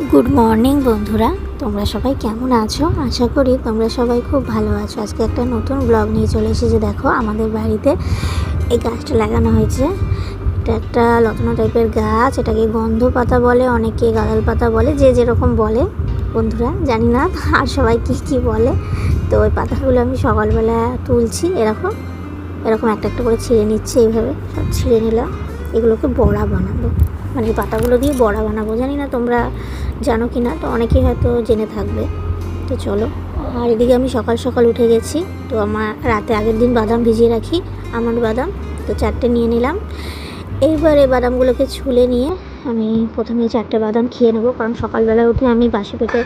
Good morning বন্ধুরা। তোমরা সবাই কেমন আছো? আশা করি তোমরা সবাই খুব ভালো আছো। আজকে একটা নতুন ব্লগ নিয়ে চলে এসেছি। দেখো, আমাদের বাড়িতে এই গাছটা লাগানো হয়েছে। এটা একটা লতানো টাইপের গাছ। এটাকে গন্ধ পাতা বলে, অনেকে গাদাল পাতা বলে, যে যেরকম বলে। বন্ধুরা, জানি না আর সবাই কী কী বলে। তো ওই পাতাগুলো আমি সকালবেলা তুলছি। এরকম এরকম একটা একটা করে ছিঁড়ে নিচ্ছে এইভাবে। সব ছিঁড়ে নিলাম। এগুলোকে বড়া বানাবো। মানে পাতাগুলো দিয়ে বড়া বানাবো। জানি না তোমরা জানো কি না তো অনেকেই হয়তো জেনে থাকবে। তো চলো, আর এদিকে আমি সকাল সকাল উঠে গেছি, তো আমার রাতে আগের দিন বাদাম ভিজিয়ে রাখি, আমন্ড বাদাম, তো চারটে নিয়ে নিলাম। এইবার এই বাদামগুলোকে ছুলে নিয়ে আমি প্রথমে চারটে বাদাম খেয়ে নেব, কারণ সকালবেলা উঠে আমি বাসি পেটে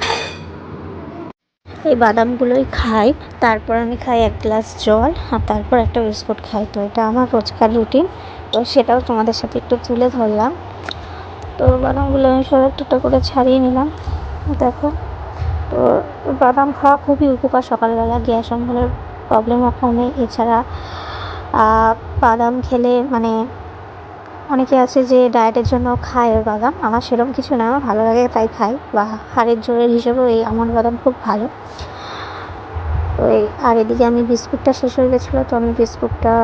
এই বাদামগুলোই খাই। তারপর আমি খাই এক গ্লাস জল, আর তারপর একটা বিস্কুট খাই। তো এটা আমার রোজকার রুটিন, তো সেটাও তোমাদের সাথে একটু তুলে ধরলাম। তো বাদামগুলো আমি সব একটা করে ছাড়িয়ে নিলাম। দেখো, তো বাদাম খাওয়া খুবই উপকার সকালবেলা, গ্যাস অম্বলের প্রবলেমও কমে। এছাড়া বাদাম খেলে মানে অনেকে আছে যে ডায়েটের জন্য খায় ওই বাদাম। আমার সেরকম কিছু না, আমার ভালো লাগে তাই খাই। বা হাড়ের জোরের হিসেবেও এই আমন্ড বাদাম খুব ভালো। এই, আর এদিকে আমি বিস্কুটটা শেষ হয়ে গেছিল, তো আমি বিস্কুটটা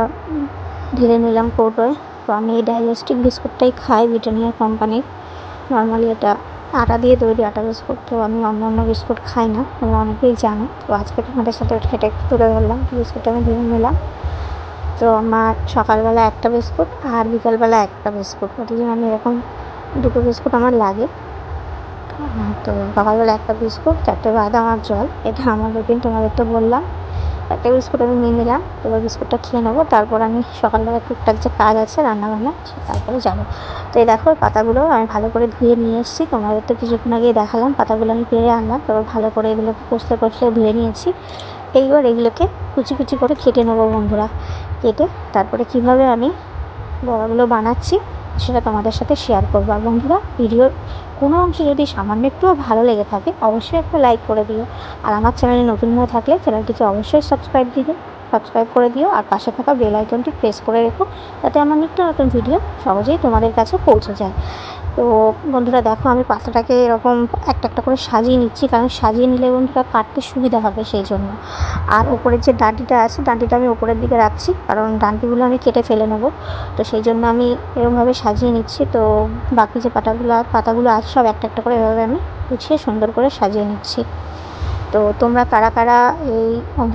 ঢেলে নিলাম কৌটোয়। আমি এই ডাইজেস্টিক বিস্কুটটাই খাই ব্রিটানিয়া কোম্পানির। নর্মালি এটা আটা দিয়ে তৈরি আটা বিস্কুট, তো আমি অন্য অন্য বিস্কুট খাই না, তোমরা অনেকেই জানো। তো আজকে তোমাদের সাথে একটু তুলে ধরলাম, বিস্কুটটা আমি ভেঙে নিলাম। তো আমার সকালবেলা একটা বিস্কুট আর বিকালবেলা একটা বিস্কুট, প্রতিদিন আমি এরকম দুটো বিস্কুট আমার লাগে। তো সকালবেলা একটা বিস্কুট, চারটে বাদাম আর জল, এটা আমার রুটিন তোমাদের তো বললাম। একটা বিস্কুট আমি নিয়ে নিলাম, এবার বিস্কুটটা খেয়ে নেব। তারপর আমি সকালবেলা টুকটাক যে কাজ আছে রান্নাবান্না তারপরে যাব। তো এই দেখো পাতাগুলো আমি ভালো করে ধুয়ে নিয়ে এসেছি। তোমাদের তো কিছুক্ষণ আগেই দেখালাম, পাতাগুলো আমি পেরে আনলাম। তারপর ভালো করে এগুলোকে কষতে কষতে ধুয়ে নিয়েছি। এইবার এগুলোকে কুচি কুচি করে কেটে নেব বন্ধুরা, কেটে তারপরে কীভাবে আমি বড়াগুলো বানাচ্ছি, সেটা তোমাদের সাথে শেয়ার করব। আর বন্ধুরা ভিডিওর কোনো অংশ যদি সামান্য একটুও ভালো লেগে থাকে, অবশ্যই একটা লাইক করে দিও। আর আমার চ্যানেলে নতুন হয়ে থাকলে চ্যানেলটিকে অবশ্যই সাবস্ক্রাইব দিও সাবস্ক্রাইব করে দিও, আর পাশে থাকা বেল আইকনটি প্রেস করে রেখো, যাতে আমার নিত্য নতুন ভিডিও সহজেই তোমাদের কাছে পৌঁছে যায়। তো বন্ধুরা দেখো, আমি পাতাটাকে এরকম একটা একটা করে সাজিয়ে নিচ্ছি, কারণ সাজিয়ে নিলে বন্ধুরা কাটতে সুবিধা হবে সেই জন্য। আর উপরের যে ডাঁটিটা আছে, ডাঁটিটা আমি উপরের দিকে রাখছি, কারণ ডাঁটিগুলো আমি কেটে ফেলে নেব। তো সেই জন্য আমি এরকমভাবে সাজিয়ে নিচ্ছি। তো বাকি যে পাতাগুলো পাতাগুলো আছে, সব একটা একটা করে এভাবে আমি গুছিয়ে সুন্দর করে সাজিয়ে নিচ্ছি। তো তোমরা কারা কারা এই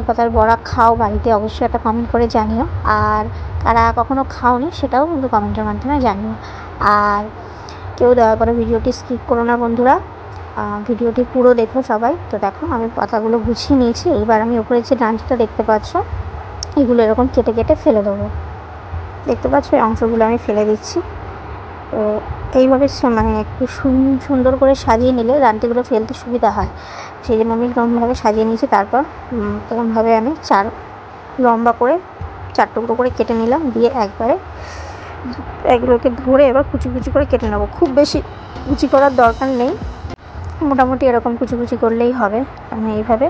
পাতার বড়া খাও বাড়িতে, অবশ্যই একটা কমেন্ট করে জানিও। আর কারা কখনো খাওনি, সেটাও কিন্তু কমেন্টের মাধ্যমে জানিও। আর কেউ দয়া করে ভিডিওটি স্কিপ করো না বন্ধুরা। ভিডিওটি পুরো দেখো সবাই। তো দেখো, আমি পাতাগুলো গুছিয়ে নিয়েছি। এবার আমি উপরে যে ডান্সটা দেখতে পাচ্ছ, এগুলো এরকম কেটে কেটে ফেলে দেবো। দেখতে পাচ্ছ, এই অংশগুলো আমি ফেলে দিচ্ছি। তো এইভাবে মানে একটু সুন্দর করে সাজিয়ে নিলে ডান্টিগুলো ফেলতে সুবিধা হয়। সেই জন্য আমি এরকমভাবে সাজিয়ে নিয়েছি। তারপর এরকমভাবে আমি চার লম্বা করে, চার টুকরো করে কেটে নিলাম। দিয়ে একবারে এগুলোকে ধরে এবার কুচি কুচি করে কেটে নেব। খুব বেশি কুচি করার দরকার নেই। মোটামুটি এরকম কুচি কুচি করলেই হবে। আমি এইভাবে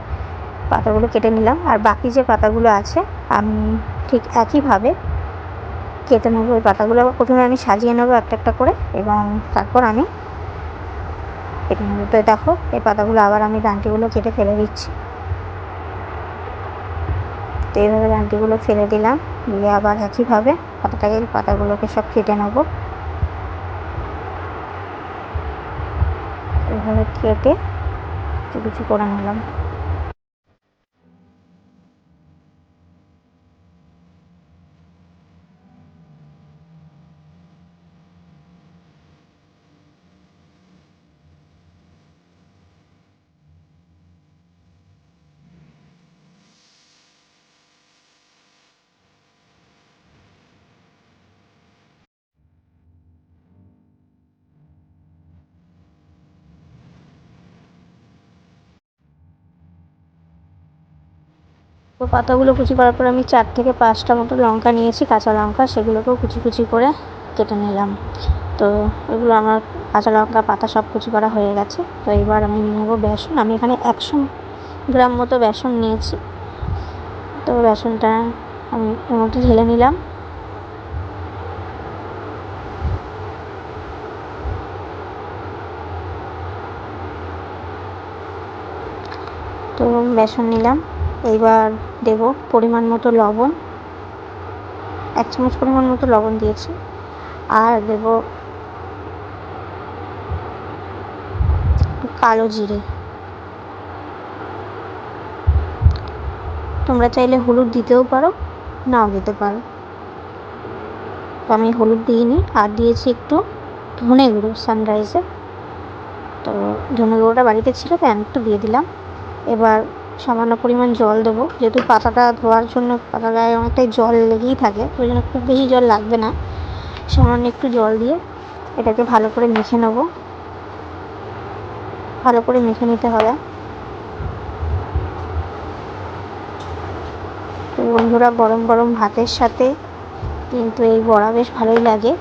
পাতাগুলো কেটে নিলাম। আর বাকি যে পাতাগুলো আছে, আমি ঠিক একইভাবে কেটে নেব। ওই পাতাগুলো প্রথমে আমি সাজিয়ে নেব একটা একটা করে এবং তারপর আমি কেটে নেব। তো দেখো, এই পাতাগুলো আবার আমি ডান্টিগুলো কেটে ফেলে দিচ্ছি। তো এইভাবে ডান্টিগুলো ফেলে দিলাম। দিয়ে আবার একইভাবে পাতাটাকে পাতাগুলোকে সব কেটে নেব। এভাবে কেটে কিছু কিছু করে নিলাম। পাতাগুলো কুচি করার পর আমি চার থেকে পাঁচটা মতো লঙ্কা নিয়েছি, কাঁচা লঙ্কা সেগুলোকেও কুচি কুচি করে কেটে নিলাম। তো এগুলো আমার কাঁচা লঙ্কা, পাতা সব কুচি করা হয়ে গেছে। তো এবার আমি নেব বেসন। আমি এখানে একশো গ্রাম মতো বেসন নিয়েছি। তো বেসনটা আমি এর মধ্যে ঢেলে নিলাম। তো বেসন নিলাম। এইবার দেব পরিমাণ মতো লবণ। এক চামচ পরিমাণ মতো লবণ দিয়েছি। আর দেব কালো জিরে। তোমরা চাইলে হলুদ দিতেও পারো, নাও দিতে পারো। তো আমি হলুদ দিইনি, আর দিয়েছি একটু ধনে গুঁড়ো সানরাইজের তো ধনে গুঁড়োটা বাড়িতে ছিল তো আমি একটু দিয়ে দিলাম। এবার সামান্য পরিমাণ জল দেবো। যেহেতু পাতাটা ধোয়ার জন্য পাতা গায়ে অনেকটাই জল লেগেই থাকে, ওই জন্য খুব বেশি জল লাগবে না। সামান্য একটু জল দিয়ে এটাকে ভালো করে মেখে নেব। ভালো করে মেখে নিতে হবে। বন্ধুরা, গরম গরম ভাতের সাথে কিন্তু এই বড়া বেশ ভালোই লাগে।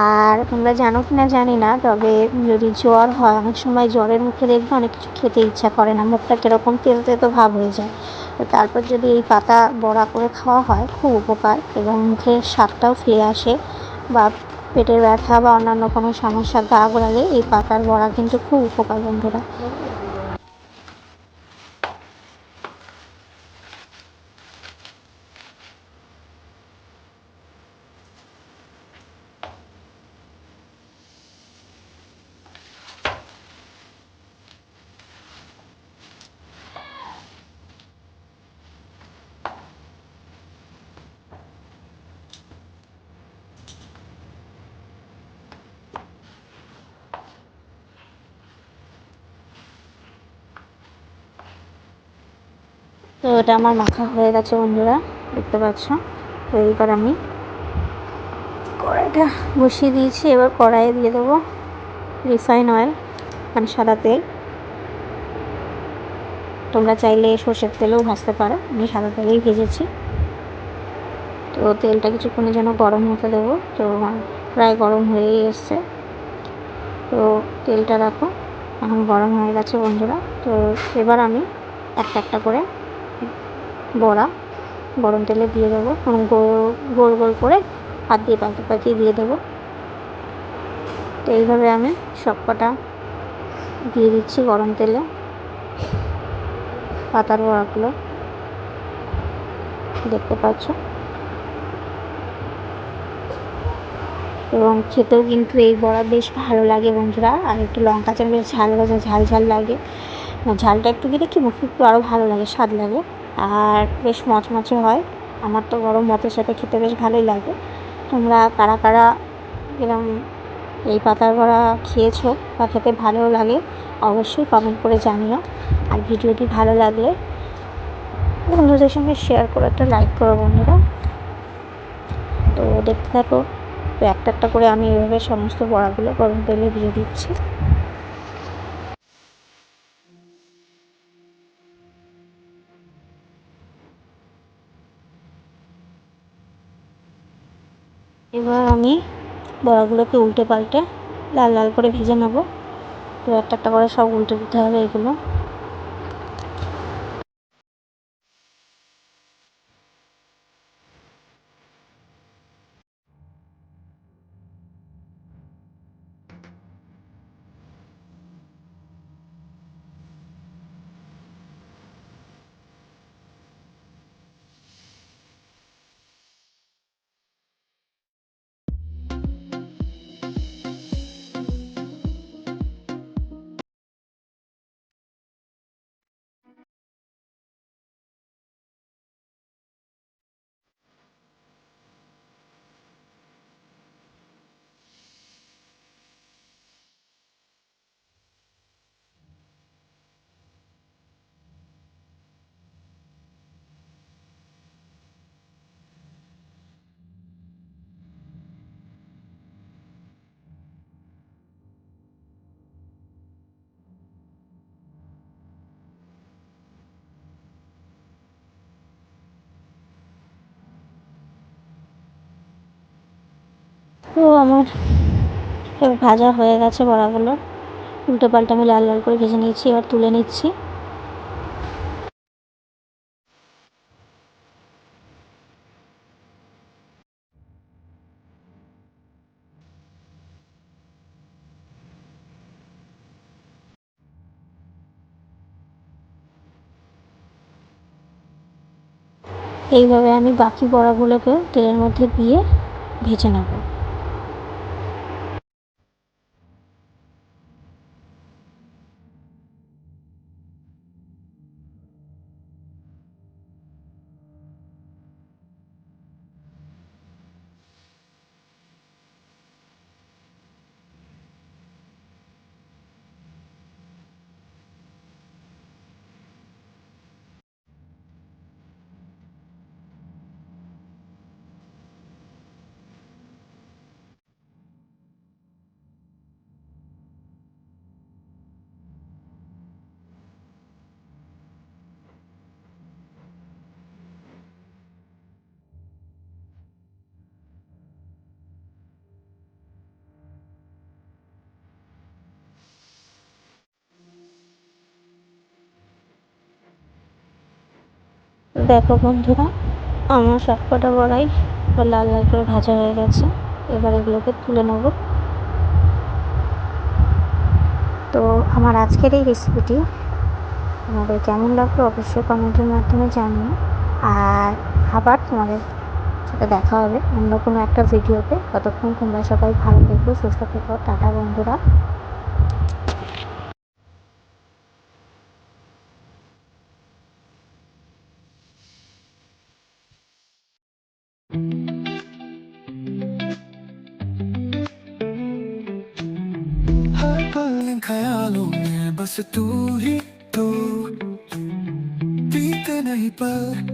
আর তোমরা জানো কি না জানি না, তবে যদি জ্বর হয়, অনেক সময় জ্বরের মুখে দেখবে অনেক কিছু খেতে ইচ্ছা করে না, মুখটা কীরকম তেতো তেতো ভাব হয়ে যায়। তো তারপর যদি এই পাতা বড়া করে খাওয়া হয়, খুব উপকার এবং মুখের স্বাদটাও ফিরে আসে বা পেটের ব্যথা বা অন্যান্য কোনো সমস্যা গা লাগে এই পাতার বড়া কিন্তু খুব উপকার বন্ধুরা। তো এটা আমার মাখা হয়ে গেছে, বন্ধুরা। দেখতে পাচ্ছ? তো এইবার আমি কড়াইটা বসিয়ে দিয়েছি। এবার কড়াইয়ে দিয়ে দেবো রিফাইন অয়েল মানে সাদা তেল। তোমরা চাইলে সর্ষের তেলেও ভাজতে পারো। আমি সাদা তেলেই ভেজেছি। তো তেলটা কিছুক্ষণের জন্য গরম হতে দেবো। তো প্রায় গরম হয়েই এসছে। তো তেলটা রাখো। এখন গরম হয়ে গেছে, বন্ধুরা। তো এবার আমি একটা একটা করে বড়া, গরম তেলে দিয়ে দেবো। গোল গোল করে হাত দিয়ে পাকিয়ে পাকিয়ে দিয়ে দেবো। তো এইভাবে আমি সব কটা দিয়ে দিচ্ছি গরম তেলে। পাতার বড়াগুলো দেখতে পাচ্ছ। এবং খেতেও কিন্তু এই বড়া বেশ ভালো লাগে বন্ধুরা। আর একটু লঙ্কা চাল ঝাল ঝাল ঝাল লাগে। ঝালটা একটু দিলে কি মুখে একটু আরও ভালো লাগে, স্বাদ লাগে। আর বেশ মচমচে হয়। আমার তো গরম ভাতের সাথে খেতে বেশ ভালোই লাগে। তোমরা কারা কারা এরম এই পাতার বড়া খেয়েছো বা খেতে ভালো লাগে, অবশ্যই কমেন্ট করে জানিও। আর ভিডিওটি ভালো লাগলে বন্ধুদের সঙ্গে শেয়ার করে একটা লাইক করো বন্ধুরা। তো দেখতে থাকো, তো একটা একটা করে আমি এভাবে সমস্ত বড়াগুলো গরম তেলে দিয়ে দিচ্ছি। আমি বড়াগুলোকে উল্টে পাল্টে লাল লাল করে ভেজে নেব। তো একটা একটা করে সব উল্টে দিতে হবে এগুলো। তো আমার ভাজা হয়ে গেছে বড়াগুলো। উল্টো পাল্টা আমি লাল লাল করে ভেজে নিয়েছি, এবার তুলে নিচ্ছি। এইভাবে আমি বাকি বড়াগুলোকে তেলের মধ্যে দিয়ে ভেজে নেব। দেখো বন্ধুরা, আমার সবকটা বড়াই লাল লাল করে ভাজা হয়ে গেছে। এবার এগুলোকে তুলে নেব। তো আমার আজকের এই রেসিপিটি তোমাদের কেমন লাগল অবশ্যই কমেন্টের মাধ্যমে জানিও। আর আবার তোমাদের সাথে দেখা হবে অন্য কোনো একটা ভিডিওতে ততক্ষণ তোমরা সবাই ভালো থেকো, সুস্থ থেকো। টাটা বন্ধুরা। ख्यालों में बस तू ही तू बीते नहीं पल